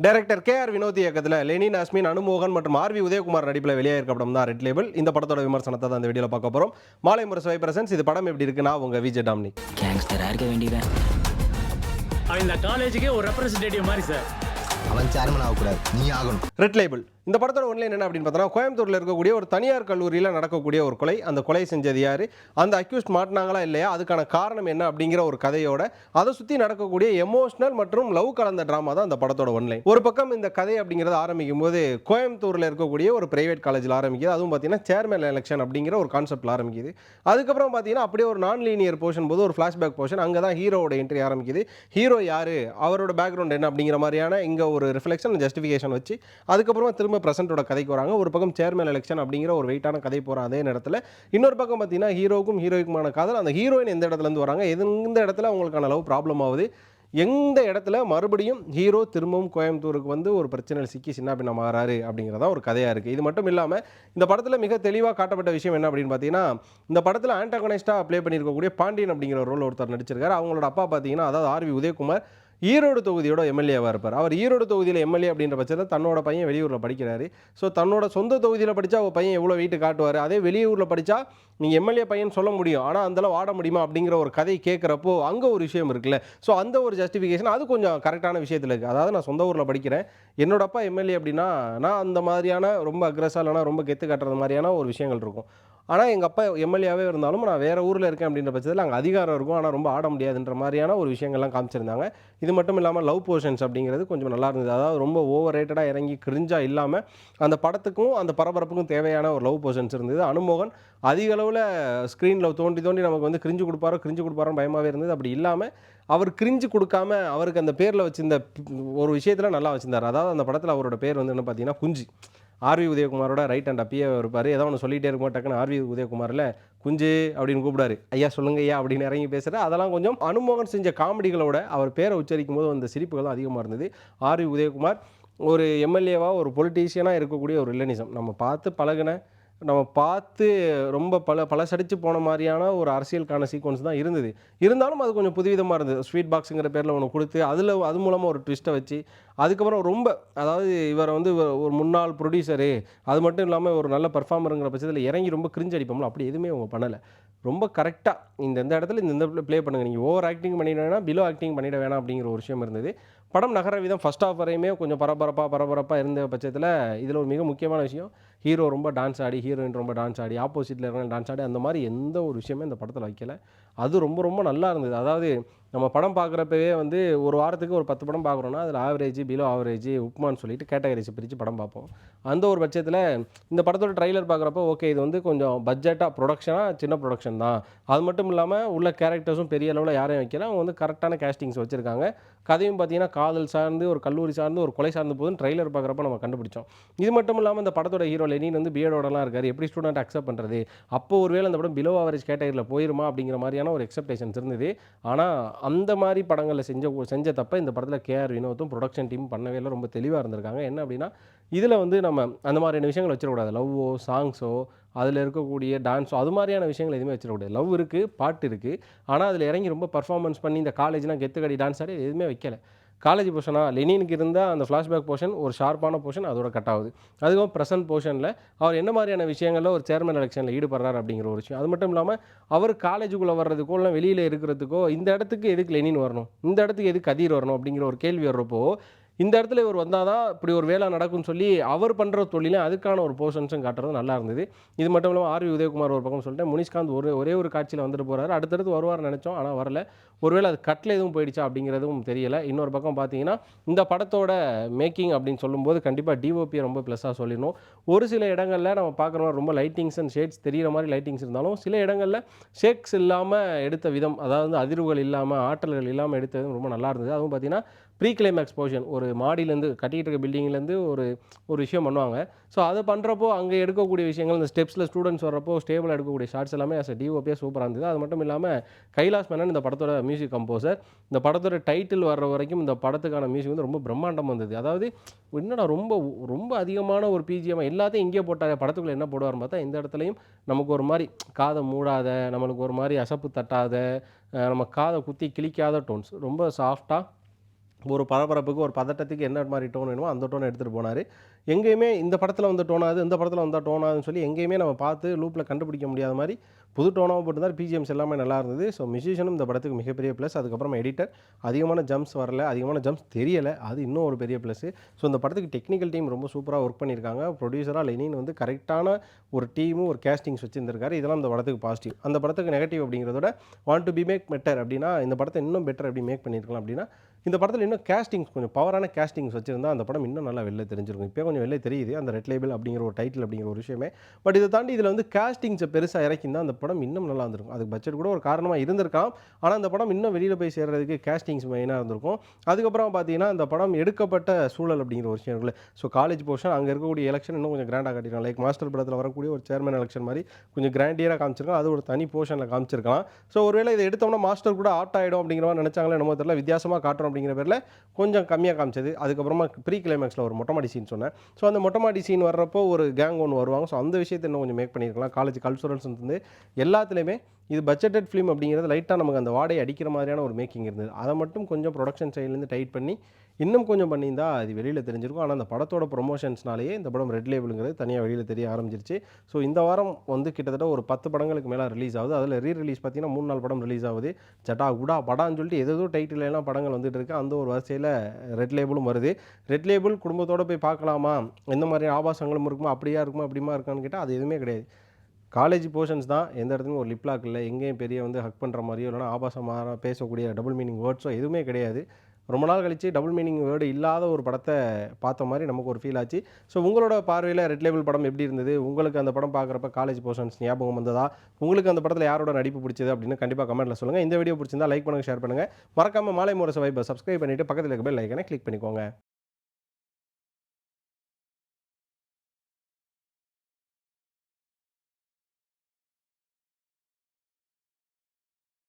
Director K R Vinod இயக்கத்தில் Lenin அஸ்மின் அனுமோகன் மற்றும் RV Udhayakumar நடிப்பில் வெளியாயிருக்க படம் தான் ரெட் லேபிள் இந்த படத்தோட விமர்சனத்தை தான் அந்த வீடியோவில் பார்க்க போகிறோம் மாலை முரசு பிரசன்ஸ் இது படம் எப்படி இருக்குன்னா உங்க விஜய் டாம்னி. கேங்ஸ்டரா இருக்க வேண்டியவன் அவன் இந்த காலேஜுக்கே ஒரு ரெப்ரசன்டேட்டிவ் மாதிரி சார் அவன் சேர்மன் ஆகக்கூடாது. நீ ஆகணும். ரெட் லேபிள் இந்த படத்தோட ஒன்லைன் என்ன அப்படின்னு பார்த்தோன்னா கோயம்புத்தூரில் இருக்கக்கூடிய ஒரு தனியார் கல்லூரியில் நடக்கக்கூடிய ஒரு கொலை. அந்த கொலை செஞ்சது யார்? அந்த அக்யூஸ்ட் மாட்டினாங்களா இல்லையா? அதுக்கான காரணம் என்ன அப்படிங்கிற ஒரு கதையோட அதை சுற்றி நடக்கக்கூடிய எமோஷனல் மற்றும் லவ் கலந்த ட்ராமா தான் அந்த படத்தோட ஒன்லைன் ஒரு பக்கம் இந்த கதை அப்படிங்கிறது ஆரம்பிக்கும் போது கோயம்புத்தூரில் இருக்கக்கூடிய ஒரு பிரைவேட் காலேஜில் ஆரம்பிக்குது. அதுவும் பார்த்தீங்கன்னா சேர்மன் எலெக்ஷன் அப்படிங்கிற ஒரு கான்செப்டில் ஆரம்பிக்குது. அதுக்கப்புறம் பார்த்தீங்கன்னா அப்படியே ஒரு நான் லீனியர் போர்ஷன் போது ஒரு ஃப்ளாஷ்பேக் போர்ஷன் அங்கே தான் ஹீரோவோட என்ட்ரி ஆரம்பிக்குது. ஹீரோ யார்? அவரோட பேக்ரவுண்ட் என்ன அப்படிங்கிற மாதிரியான இங்கே ஒரு ரிஃப்ளெக்ஷன் ஜஸ்டிஃபிகேஷன் வச்சு அதுக்கப்புறமா திரும்ப பிரசன்ட்டோட கதைக்கு வராங்க. ஒரு பக்கம் சேர்மன் எலெக்ஷன் அப்படிங்கிற ஒரு வெயிட்டான கதை போகிற அதே நேரத்தில் இன்னொரு பக்கம் பார்த்தீங்கன்னா ஹீரோவுக்கும் ஹீரோய்க்குமான காதல். அந்த ஹீரோயின் எந்த இடத்துல இருந்து வராங்க? எந்த இடத்துல அவங்களுக்கான லவ் ப்ராப்ளம் ஆகுது. எந்த இடத்துல மறுபடியும் ஹீரோ திரும்பவும் கோயம்புத்தூருக்கு வந்து ஒரு பிரச்சனையில் சிக்கி சின்ன பின்ன மாறாரு அப்படிங்கிறதா ஒரு கதையாக இருக்குது இது மட்டும் இல்லாமல் இந்த படத்தில் மிக தெளிவாக காட்டப்பட்ட விஷயம் என்ன அப்படின்னு பார்த்தீங்கன்னா இந்த படத்தில் ஆண்டகனைஸ்டாக ப்ளே பண்ணியிருக்கக்கூடிய பாண்டியன் அப்படிங்கிற ஒரு ரோல் ஒருத்தர் நடிச்சிருக்காரு. அவங்களோட அப்பா பார்த்தீங்கன்னா அதாவது ஆர்வி உதயகுமார் ஈரோடு தொகுதியோட எம்எல்ஏவாக இருப்பார். அவர் ஈரோடு தொகுதியில் எம்எல்ஏ அப்படின்ற பட்சத்தில் தன்னோட பையன் வெளியூரில் படிக்கிறாரு. ஸோ தன்னோட சொந்த தொகுதியில் படித்தா அவள் பையன் எவ்வளோ வெயிட்டு காட்டுவார்? அதே வெளியூரில் படித்தா நீங்கள் எம்எல்ஏ பையன் சொல்ல முடியும். ஆனால் அந்தளவு ஆட முடியுமா அப்படிங்கிற ஒரு கதை கேட்குறப்போ அங்கே ஒரு விஷயம் இருக்குல்ல. ஸோ அந்த ஒரு ஜஸ்டிஃபிகேஷன் அது கொஞ்சம் கரெக்டான விஷயத்தில் இருக்குது அதாவது நான் சொந்த ஊரில் படிக்கிறேன். என்னோட அப்பா எம்எல்ஏ அப்படின்னா நான் அந்த மாதிரியான ரொம்ப அக்ரஸாக இல்லைனா ரொம்ப கெத்து காட்டுறது மாதிரியான ஒரு விஷயங்கள் இருக்கும். ஆனால் எங்கள் அப்பா எம்எல்ஏவே இருந்தாலும் நான் வேறு ஊரில் இருக்கேன் அப்படின்ற பட்சத்தில் அங்கே அதிகாரம் இருக்கும். ஆனால் ரொம்ப ஆட முடியாதுன்ற மாதிரியான ஒரு விஷயங்கள்லாம் காமிச்சிருந்தாங்க. இது மட்டும் இல்லாமல் லவ் போர்ஷன்ஸ் அப்படிங்கிறது கொஞ்சம் நல்லா இருந்தது. அதாவது ரொம்ப ஓவர் ரேட்டடாக இறங்கி கிரிஞ்சாக இல்லாமல் அந்த படத்துக்கும் அந்த பரபரப்புக்கும் தேவையான ஒரு லவ் போர்ஷன்ஸ் இருந்தது. அனுமோகன் அதிக அளவில் ஸ்க்ரீனில் தோண்டி தோண்டி நமக்கு வந்து கிரிஞ்சு கொடுப்பாரோ கிரிஞ்சு கொடுப்பாரோன்னு பயமாகவே இருந்தது. அப்படி இல்லாமல் அவர் கிரிஞ்சு கொடுக்காம அவருக்கு அந்த பேரில் வச்சிருந்த ஒரு விஷயத்தில் நல்லா வச்சிருந்தார். அதாவது அந்த படத்தில் அவரோட பேர் வந்து என்ன பார்த்தீங்கன்னா குஞ்சு. ஆர்வி உதயகுமாரோட ரைட் அண்ட் அப்பியே இருப்பார். ஏதோ ஒன்று சொல்லிகிட்டே இருக்கும் டக்குன்னு ஆர்வி உதயகுமாரில் குஞ்சு அப்படின்னு கூப்பிடாரு ஐயா சொல்லுங்க ஐயா அப்படின்னு இறங்கி பேசுகிற அதெல்லாம் கொஞ்சம் அனுமோகன் செஞ்ச காமெடிகளோட அவர் பேரை உச்சரிக்கும் போது அந்த சிரிப்புகள் அதிகமாக இருந்தது. ஆர்வி உதயகுமார் ஒரு எம்எல்ஏவாக ஒரு பொலிட்டீஷியனாக இருக்கக்கூடிய ஒரு இல்லனிசம். நம்ம பார்த்து பழகின நம்ம பார்த்து ரொம்ப பல பழசடிச்சு போன மாதிரியான ஒரு அரசியலுக்கான சீக்வன்ஸ் தான் இருந்தது. இருந்தாலும் அது கொஞ்சம் புதுவிதமாக இருந்தது. ஸ்வீட் பாக்ஸுங்கிற பேரில் ஒன்று கொடுத்து அதில் அது மூலமாக ஒரு ட்விஸ்ட்டை வச்சு அதுக்கப்புறம் ரொம்ப அதாவது இவரை வந்து ஒரு முன்னாள் ப்ரொடியூசரு அது மட்டும் இல்லாமல் ஒரு நல்ல பர்ஃபார்மருங்கிற பட்சத்தில் இறங்கி ரொம்ப கிரிஞ்சு அடிப்போம்ல. அப்படி எதுவுமே அவங்க பண்ணலை. ரொம்ப கரெக்டாக இந்த இந்த இடத்துல இந்த இந்த ப்ளே பண்ணுங்கள் நீங்கள் ஓவர் ஆக்டிங் பண்ணிட வேணாம் பிலோ ஆக்டிங் பண்ணிட வேணாம் அப்படிங்கிற ஒரு விஷயம் இருந்தது. படம் நகர விதம் ஃபஸ்ட் ஆஃப் வரையுமே கொஞ்சம் பரபரப்பாக பரபரப்பாக இருந்த பட்சத்தில் இதில் ஒரு மிக முக்கியமான விஷயம் ஹீரோ ரொம்ப டான்ஸ் ஆடி ஹீரோயின் ரொம்ப டான்ஸ் ஆடி ஆப்போசிட்டில் இருக்கிற டான்ஸ் ஆடி அந்த மாதிரி எந்த ஒரு விஷயமே இந்த படத்தில் வைக்கல. அது ரொம்ப ரொம்ப நல்லா இருந்தது. அதாவது நம்ம படம் பார்க்குறப்பவே வந்து ஒரு வாரத்துக்கு ஒரு பத்து படம் பார்க்குறோன்னா அதில் ஆவரேஜ் பிலோ ஆவரேஜ் உப்மான்னு சொல்லிட்டு கேட்டகரிஸ் பிரித்து படம் பார்ப்போம். அந்த ஒரு பட்சத்தில் இந்த படத்தோட ட்ரைலர் பார்க்குறப்போ ஓகே இது வந்து கொஞ்சம் பட்ஜெட்டாக ப்ரொடக்ஷனாக சின்ன ப்ரொடக்ஷன் தான். அது மட்டும் இல்லாமல் உள்ள கேரக்டர்ஸும் பெரிய அளவில் யாரையும் வைக்கல. அவங்க வந்து கரெக்டான கேஸ்டிங்ஸ் வச்சுருக்காங்க. கதையும் பார்த்தீங்கன்னா காதல் சார்ந்து ஒரு கல்லூரி சார்ந்து ஒரு கொலை சார்ந்து போதுன்னு ட்ரைலர் பார்க்குறப்ப நம்ம கண்டுபிடிச்சோம். இது மட்டும் இல்லாமல் இந்த படத்தோட ஹீரோ லெனின் வந்து பிஎடோடலாம் இருக்கார். எப்படி ஸ்டூடெண்ட் அக்செப்ட் பண்ணுறது அப்போ ஒருவேளை அந்த படம் பிலோ ஆவரேஜ் கேட்டகரியில் போயிருமா அப்படிங்கிற மாதிரியான ஒரு எக்ஸ்பெக்டேஷன்ஸ் இருந்தது. ஆனால் அந்த மாதிரி படங்களில் செஞ்ச செஞ்ச தப்ப இந்த படத்தில் கேஆர் வினோத்தும் ப்ரொடக்ஷன் டீம் பண்ணவே இல்லை. ரொம்ப தெளிவாக இருந்திருக்காங்க. என்ன அப்படின்னா இதில் வந்து நம்ம அந்த மாதிரியான விஷயங்கள் வச்சிடக்கூடாது. லவ்வோ சாங்ஸோ அதில் இருக்கக்கூடிய டான்ஸோ அது மாதிரியான விஷயங்கள் எதுவுமே வச்சிடக்கூடாது. லவ் இருக்குது பாட்டு இருக்குது ஆனால் அதில் இறங்கி ரொம்ப பர்ஃபார்மன்ஸ் பண்ணி இந்த காலேஜ்லாம் கெத்துக்கடி டான்ஸ் ஆடி எதுவுமே வைக்கல. காலேஜ் போர்ஷனாக லெனினுக்கு இருந்தால் அந்த ஃப்ளாஷ்பேக் போர்ஷன் ஒரு ஷார்ப்பான போர்ஷன் அதோட கட் ஆகுது. அதுவும் ப்ரெசன்ட் போர்ஷனில் அவர் என்ன மாதிரியான விஷயங்களில் ஒரு சேர்மன் எலெக்ஷனில் ஈடுபடுறாரு அப்படிங்கிற ஒரு விஷயம். அது மட்டும் இல்லாமல் அவர் காலேஜுக்குள்ளே வர்றதுக்கோ இல்லை வெளியில் இருக்கிறதுக்கோ இந்த இடத்துக்கு எதுக்கு லெனின் வரணும்? இந்த இடத்துக்கு எதுக்கு கதிர் வரணும்? அப்படிங்கிற ஒரு கேள்வி வர்றப்போ இந்த இடத்துல இவர் வந்தால் தான் இப்படி ஒரு வேலை நடக்கும்னு சொல்லி அவர் பண்ணுற தொழிலே அதுக்கான ஒரு போர்ஷன்ஸும் காட்டுறது நல்லா இருந்தது. இது மட்டும் இல்லாமல் ஆர்வி உதயகுமார் ஒரு பக்கம் சொல்லிட்டு முனிஷ்காந்த் ஒரு ஒரே ஒரு காட்சியில் வந்துட்டு போகிறாரு அடுத்தடுத்து வருவார் நினச்சோம் ஆனால் வரல. ஒருவேளை அது கட்டில் எதுவும் போயிடுச்சா அப்படிங்கிறதும் தெரியலை. இன்னொரு பக்கம் பார்த்தீங்கன்னா இந்த படத்தோட மேக்கிங் அப்படின்னு சொல்லும்போது கண்டிப்பாக டிஓபியை ரொம்ப ப்ளஸ்ஸாக சொல்லிடணும். ஒரு சில இடங்களில் நம்ம பார்க்குற மாதிரி ரொம்ப லைட்டிங்ஸ் அண்ட் ஷேட்ஸ் தெரிகிற மாதிரி லைட்டிங்ஸ் இருந்தாலும் சில இடங்களில் ஷேக்ஸ் இல்லாமல் எடுத்த விதம் அதாவது அதிர்வுகள் இல்லாமல் ஆற்றல்கள் இல்லாமல் எடுத்த விதம் ரொம்ப நல்லா இருந்தது. அதுவும் பார்த்தீங்கன்னா ப்ரீ கிளைமேக்ஸ் போர்ஷன் ஒரு மாடியிலேருந்து கட்டிக்கிட்டு இருக்க பில்டிங்லேருந்து ஒரு ஒரு விஷயம் பண்ணுவாங்க. ஸோ அதை பண்ணுறப்போ அங்கே எடுக்கக்கூடிய விஷயங்கள் இந்த ஸ்டெப்ஸில் ஸ்டூடெண்ட்ஸ் வர்றப்போ ஸ்டேபிள் எடுக்கக்கூடிய ஷார்ட்ஸ் எல்லாமே அஸ் டிஓபியாக சூப்பராக இருந்தது. அது மட்டும் இல்லாமல் கைலாஸ் மேனன் இந்த படத்தோட மியூசிக் கம்போசர் இந்த படத்தோட டைட்டில் வர்ற வரைக்கும் இந்த படத்துக்கான மியூசிக் வந்து ரொம்ப பிரம்மாண்டம் வந்தது. அதாவது என்னடா ரொம்ப ரொம்ப அதிகமான ஒரு பிஜிஎம் எல்லாத்தையும் இங்கே போட்டாங்க படத்துக்குள்ளே என்ன போடுவார்னு பார்த்தா இந்த இடத்துலையும் நமக்கு ஒரு மாதிரி காதை மூடாத நம்மளுக்கு ஒரு மாதிரி அசப்பு தட்டாத நம்ம காதை குத்தி கிழிக்காத டோன்ஸ் ரொம்ப சாஃப்டாக ஒரு பரபரப்புக்கு ஒரு பதட்டத்துக்கு என்ன மாதிரி டோன் வேணுமோ அந்த டோனை எடுத்துகிட்டு போனார். எங்கேயுமே இந்த படத்தில் வந்து டோனாது இந்த படத்தில் வந்தால் டோனாதுன்னு சொல்லி எங்கேயுமே நம்ம பார்த்து லூப்பில் கண்டுபிடிக்க முடியாத மாதிரி புது டோனாக போட்டிருந்தார் பிஜிஎம்ஸ் எல்லாமே நல்லா இருந்தது. ஸோ மியூசிஷியனும் இந்த படத்துக்கு மிகப்பெரிய ப்ளஸ் அதுக்கப்புறம் எடிட்டர் அதிகமான ஜம்ப்ஸ் வரல. அதிகமான ஜம்ப்ஸ் தெரியலை. அது இன்னும் ஒரு பெரிய ப்ளஸ் ஸோ இந்த படத்துக்கு டெக்னிக்கல் டீம் ரொம்ப சூப்பராக ஒர்க் பண்ணியிருக்காங்க. ப்ரொடியூசராக லெனின் வந்து கரெக்டான ஒரு டீமும் ஒரு கேஸ்டிங்ஸ் வச்சுருந்திருக்காரு. இதெல்லாம் இந்த படத்துக்கு பாசிட்டிவ் அந்த படத்துக்கு நெகட்டிவ் அப்படிங்கிறதோட want to be make better அப்படின்னா இந்த படத்தை இன்னும் பெட்டர் எப்படி மேக் பண்ணியிருக்கலாம் அப்படின்னா இந்த படத்தில் இன்னும் கேஸ்டிங்ஸ் கொஞ்சம் பவரான கேஸ்டிங்ஸ் வச்சுருந்தா அந்த படம் இன்னும் நல்லா வெளில தெரிஞ்சிருக்கும். இப்போ கொஞ்சம் வெளில தெரியுது அந்த ரெட் லேபிள் அப்படிங்கிற ஒரு டைட்டில் அப்படிங்கிற ஒரு விஷயமே. பட் இதை தாண்டி இதில் வந்து கேஸ்டிங்ஸை பெருசாக இறக்கிந்தா அந்த படம் இன்னும் நல்லா இருந்திருக்கும். அதுக்கு பட்ஜெட் கூட ஒரு காரணமாக இருந்திருக்கலாம். ஆனால் அந்த படம் இன்னும் வெளியில் போய் சேர்றதுக்கு கேஸ்டிங்ஸ் மெயினாக இருந்திருக்கும். அதுக்கப்புறம் பார்த்தீங்கன்னா அந்த படம் எடுக்கப்பட்ட சூழல் அப்படிங்கிற ஒரு விஷயம் இருக்குல்ல. ஸோ காலேஜ் போர்ஷன் அங்கே இருக்கக்கூடிய எலெக்ஷன் இன்னும் கொஞ்சம் கிராண்டாக காட்டிருக்காங்க லைக் மாஸ்டர் படத்தில் வரக்கூடிய ஒரு சேர்மன் எலெக்ஷன் மாதிரி கொஞ்சம் கிராண்டியராக காமிச்சிருக்காங்க அது ஒரு தனி போர்ஷனில் காமிச்சிருக்கலாம். ஸோ ஒருவேளை இதை எடுத்தோம்னா மாஸ்டர் கூட ஆட் ஆகிடும் அப்படிங்கிற மாதிரி நினச்சாங்களே நம்ம தெரியல. வித்தியாசமாக காட்டுறோம் அப்படிங்கிற பேரில் கொஞ்சம் கம்மியாக காமிச்சது. அதுக்கப்புறமா ப்ரீ கிளைமேக்ஸில் ஒரு மொட்டை மாடி சீன் சொன்னேன். ஸோ அந்த மொட்டை மாடி சீன் வர்றப்போ ஒரு கேங் ஒன்று வருவாங்க. ஸோ அந்த விஷயத்தை இன்னும் கொஞ்சம் மேக் பண்ணியிருக்கலாம். காலேஜ் கல்ச்சுரல்ஸ் வந்து எல்லாத்துலேயுமே இது பட்ஜெட்டட் ஃபிலிம் அப்படிங்கிறது லைட்டாக நமக்கு அந்த வாடகை அடிக்கிற மாதிரியான ஒரு மேக்கிங் இருந்தது. அதை மட்டும் கொஞ்சம் ப்ரொடக்ஷன் சைட்லேருந்து டைட் பண்ணி இன்னும் கொஞ்சம் பண்ணியிருந்தா அது வெளியில் தெரிஞ்சிருக்கும். ஆனால் அந்த படத்தோட ப்ரொமோஷன்ஸ்னாலேயே இந்த படம் ரெட் லேபிளுங்கிறது தனியாக வெளியில் தெரிய ஆரம்பிச்சிருச்சு. ஸோ இந்த வாரம் வந்து கிட்டத்தட்ட ஒரு பத்து படங்களுக்கு மேலே ரிலீஸ் ஆகுது. அதில் ரீ ரிலீஸ் பார்த்தீங்கன்னா மூணு நாலு படம் ரிலீஸ் ஆகுது. ஜட்டா உடா படான்னு சொல்லிட்டு ஏதோ டைட்டில் எல்லாம் படங்கள் வந்துட்டு இருக்கு. அந்த ஒரு வரிசையில் ரெட் லேபிளும் வருது. ரெட் லேபிள் குடும்பத்தோடு போய் பார்க்கலாமா? எந்த மாதிரி ஆபாசங்களும் இருக்குமா? அப்படியா இருக்குமா? அப்படிமா இருக்கான்னு கேட்டால் அது எதுவுமே கிடையாது. காலேஜ் போர்ஷன்ஸ் தான் எந்த இடத்துலையும் ஒரு லிப்லாக் இல்லை. எங்கேயும் பெரிய வந்து ஹக் பண்ணுற மாதிரியோ இல்லைனா ஆபாசமாக பேசக்கூடிய டபுள் மீனிங் வேர்ட்ஸோ எதுவுமே கிடையாது. ரொம்ப நாள் கழித்து டபுள் மீனிங் வேர்டு இல்லாத ஒரு படத்தை பார்த்த மாதிரி நமக்கு ஒரு ஃபீல் ஆச்சு. ஸோ உங்களோட பார்வையில் ரெட் லேபிள் படம் எப்படி இருந்தது? உங்களுக்கு அந்த படம் பார்க்குறப்ப காலேஜ் போர்ஷன்ஸ் ஞாபகம் வந்ததா? உங்களுக்கு அந்த படத்தில் யாரோட நடிப்பு பிடிச்சது அப்படின்னு கண்டிப்பாக கமெண்ட்டில் சொல்லுங்கள் இந்த வீடியோ பிடிச்சிருந்தா லைக் பண்ணுங்கள் ஷேர் பண்ணுங்கள் மறக்காமல் மாலை முரசு வைப்பை சப்ஸ்கிரைப் பண்ணிவிட்டு பக்கத்தில் இருக்க பெல் லைக்கனை கிளிக் பண்ணிக்கோங்க.